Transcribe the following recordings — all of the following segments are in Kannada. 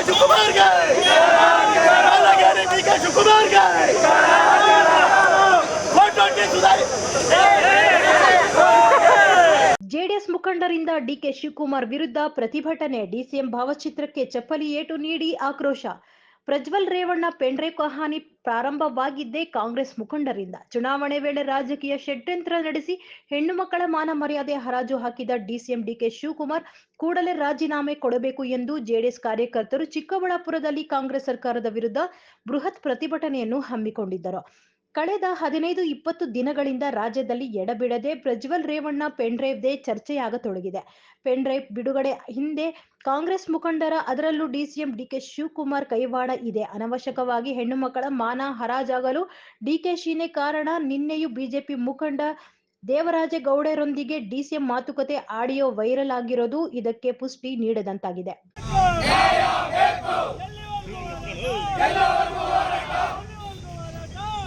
ಡಿ ಕೆ ಜೆಡಿಎಸ್ ಮುಖಂಡರಿಂದ ಡಿಕೆ ಶಿವಕುಮಾರ್ ವಿರುದ್ಧ ಪ್ರತಿಭಟನೆ ಡಿಸಿಎಂ ಭಾವಚಿತ್ರಕ್ಕೆ ಚಪ್ಪಲಿ ಏಟು ನೀಡಿ ಆಕ್ರೋಶ. ಪ್ರಜ್ವಲ್ ರೇವಣ್ಣ ಪೆಂಡ್ರೆ ಕಹಾನಿ ಪ್ರಾರಂಭವಾಗಿದ್ದೇ ಕಾಂಗ್ರೆಸ್ ಮುಖಂಡರಿಂದ. ಚುನಾವಣೆ ವೇಳೆ ರಾಜಕೀಯ ಷಡ್ಯಂತ್ರ ನಡೆಸಿ ಹೆಣ್ಣು ಮಕ್ಕಳ ಮಾನ ಮರ್ಯಾದೆ ಹರಾಜು ಹಾಕಿದ ಡಿಸಿಎಂ ಡಿಕೆ ಶಿವಕುಮಾರ್ ಕೂಡಲೇ ರಾಜೀನಾಮೆ ಕೊಡಬೇಕು ಎಂದು ಜೆಡಿಎಸ್ ಕಾರ್ಯಕರ್ತರು ಚಿಕ್ಕಬಳ್ಳಾಪುರದಲ್ಲಿ ಕಾಂಗ್ರೆಸ್ ಸರ್ಕಾರದ ವಿರುದ್ಧ ಬೃಹತ್ ಪ್ರತಿಭಟನೆಯನ್ನು ಹಮ್ಮಿಕೊಂಡಿದ್ದರು. ಕಳೆದ ಹದಿನೈದು ಇಪ್ಪತ್ತು ದಿನಗಳಿಂದ ರಾಜ್ಯದಲ್ಲಿ ಎಡಬಿಡದೆ ಪ್ರಜ್ವಲ್ ರೇವಣ್ಣ ಪೆನ್ಡ್ರೈವ್ ದೇ ಚರ್ಚೆಯಾಗತೊಡಗಿದೆ. ಪೆನ್ಡ್ರೈವ್ ಬಿಡುಗಡೆ ಹಿಂದೆ ಕಾಂಗ್ರೆಸ್ ಮುಖಂಡರ ಅದರಲ್ಲೂ ಡಿಸಿಎಂ ಡಿಕೆ ಶಿವಕುಮಾರ್ ಕೈವಾಡ ಇದೆ. ಅನವಶ್ಯಕವಾಗಿ ಹೆಣ್ಣು ಮಕ್ಕಳ ಮಾನ ಹರಾಜಾಗಲು ಡಿಕೆಶಿನೇ ಕಾರಣ. ನಿನ್ನೆಯೂ ಬಿಜೆಪಿ ಮುಖಂಡ ದೇವರಾಜೇಗೌಡರೊಂದಿಗೆ ಡಿಸಿಎಂ ಮಾತುಕತೆ ಆಡಿಯೋ ವೈರಲ್ ಆಗಿರೋದು ಇದಕ್ಕೆ ಪುಷ್ಟಿ ನೀಡದಂತಾಗಿದೆ.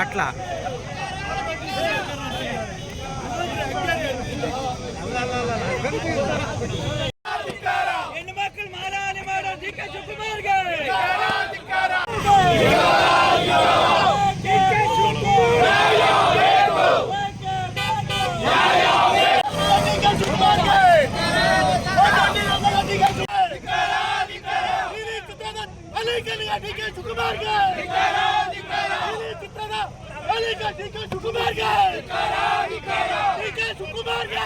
అట్లా. ಹಾಳು ಮಾಡುವ ಡಿ ಶಿವಕುಮಾರ್ಗೆ.